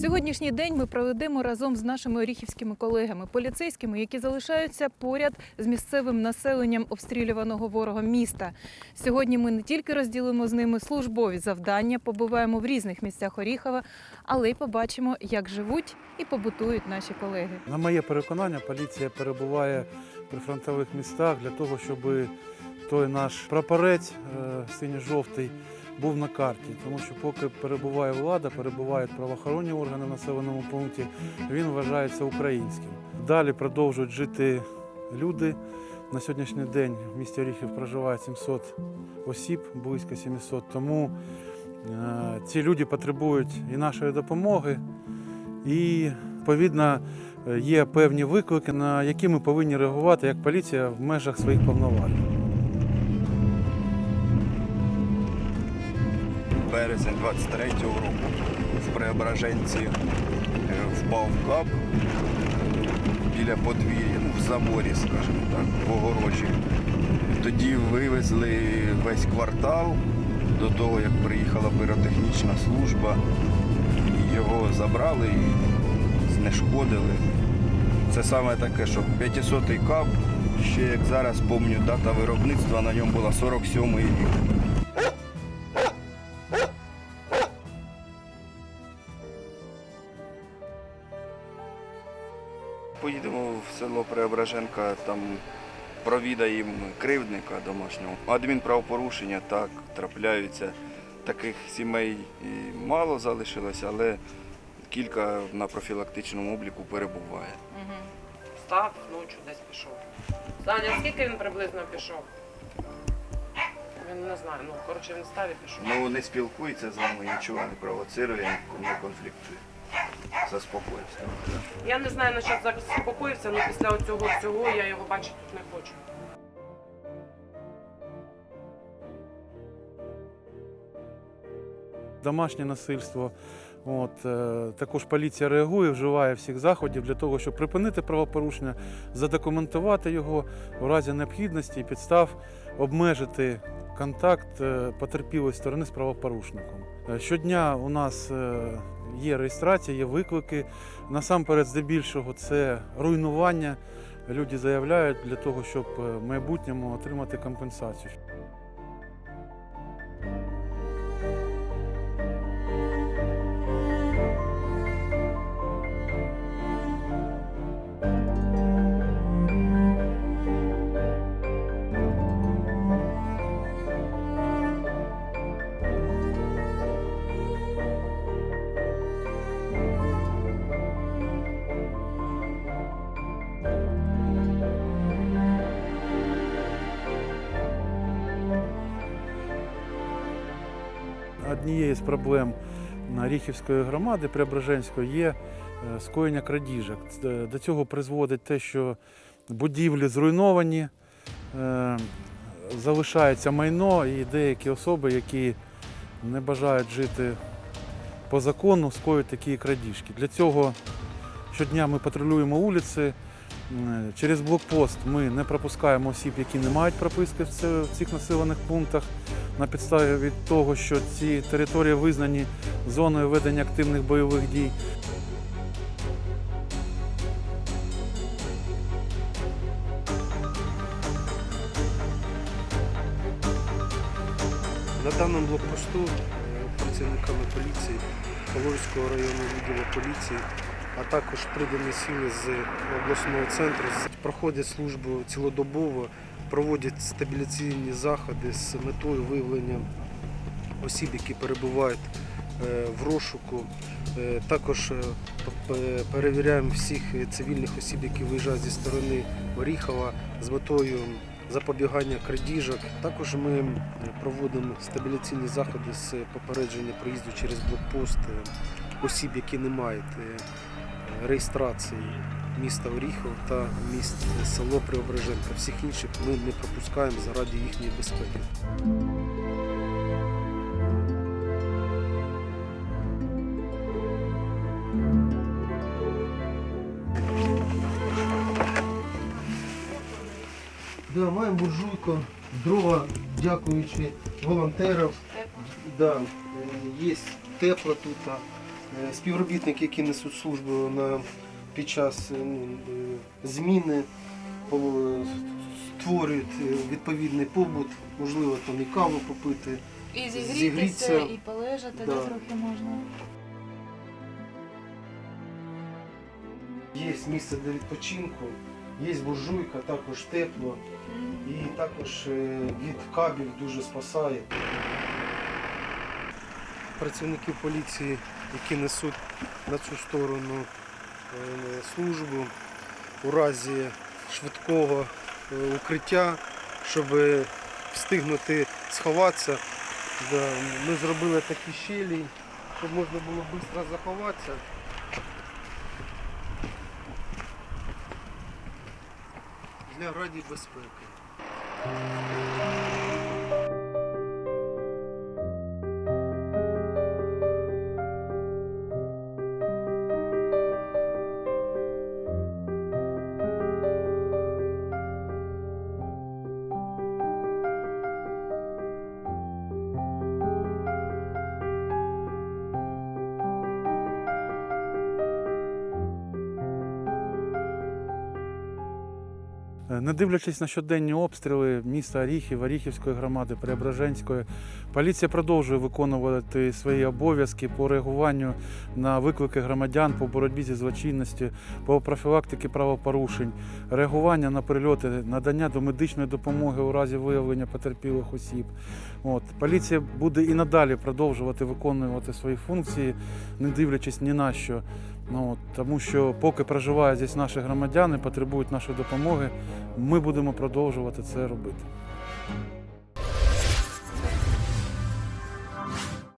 Сьогоднішній день ми проведемо разом з нашими оріхівськими колегами, поліцейськими, які залишаються поряд з місцевим населенням обстрілюваного ворогом міста. Сьогодні ми не тільки розділимо з ними службові завдання, побуваємо в різних місцях Оріхова, але й побачимо, як живуть і побутують наші колеги. На моє переконання, поліція перебуває при фронтових містах для того, щоб той наш прапорець е, синьо-жовтий був на карті. Тому що поки перебуває влада, перебувають правоохоронні органи в населеному пункті, він вважається українським. Далі продовжують жити люди. На сьогоднішній день в місті Оріхів проживає 700 осіб, близько 700. Тому е, ці люди потребують і нашої допомоги, і відповідно є певні виклики, на які ми повинні реагувати як поліція в межах своїх повноважень. Березень 23-го року в Преображенці е, впав кап біля подвір'я, ну, в заборі, скажімо так, в огорожі. Тоді вивезли весь квартал до того, як приїхала піротехнічна служба. Його забрали і знешкодили. Це саме таке, що 500-й кап, ще як зараз пам'ятаю, дата виробництва на ньому була 47-й рік. Поїдемо в село Преображенка, там провідаємо кривдника домашнього. Адмінправопорушення так трапляються. Таких сімей мало залишилося, але кілька на профілактичному обліку перебуває. Встав, ночі десь пішов. Саня, скільки він приблизно пішов? Він не знаю, ну коротше він став і пішов. Ну не спілкується з вами, нічого не провоцирує, не конфліктує. Заспокоївся. Я не знаю, на що заспокоївся, але після цього всього я його бачити тут не хочу. Домашнє насильство. От, е, також поліція реагує, вживає всіх заходів для того, щоб припинити правопорушення, задокументувати його у разі необхідності і підстав обмежити контакт е, потерпілої сторони з правопорушником. Е, Щодня у нас е, є реєстрація, є виклики. Насамперед, здебільшого, це руйнування. Люди заявляють для того, щоб в майбутньому отримати компенсацію. Однією з проблем Ріхівської громади Преображенської є е, скоєння крадіжок. До цього призводить те, що будівлі зруйновані, е, залишається майно і деякі особи, які не бажають жити по закону, скоюють такі крадіжки. Для цього щодня ми патрулюємо вулиці. М, Через блокпост ми не пропускаємо осіб, які не мають прописки в цих населених пунктах на підставі від того, що ці території визнані зоною ведення активних бойових дій. На даному блокпосту е, працівниками поліції Положського районного відділу поліції, а також придані сили з обласного центру проходять службу цілодобово, проводять стабіляційні заходи з метою виявлення осіб, які перебувають е, в розшуку. Е, Також е, перевіряємо всіх цивільних осіб, які виїжджають зі сторони Оріхова з метою запобігання крадіжок. Також ми проводимо стабіляційні заходи з попередження проїзду через блокпост осіб, які не мають реєстрації міста Оріхов та міст село Преображенка. Всіх інших ми не пропускаємо заради їхньої безпеки. Да, маємо буржуйку, дрова, дякуючи волонтерам. Да, е, є тепло тут. Е, Співробітники, які несуть службу на, під час е, ну, е, зміни, створюють відповідний побут, можливо, там і каву попити. І зігрітися, зігрітися, і полежати да, трохи можна. Є місце для відпочинку, є буржуйка, також тепло і також від кабів дуже спасає. Працівники поліції, які несуть на цю сторону е, службу у разі швидкого е, укриття, щоб встигнути сховатися. Ми зробили такі щелі, щоб можна було швидко заховатися. для раді безпеки. Не дивлячись на щоденні обстріли міста Оріхів, Оріхівської громади, Преображенської, поліція продовжує виконувати свої обов'язки по реагуванню на виклики громадян по боротьбі зі злочинністю, по профілактиці правопорушень, реагування на прильоти, надання домедичної допомоги у разі виявлення потерпілих осіб. От. Поліція буде і надалі продовжувати виконувати свої функції, не дивлячись ні на що. Ну, тому що поки проживають здесь наші громадяни, потребують нашої допомоги, ми будемо продовжувати це робити.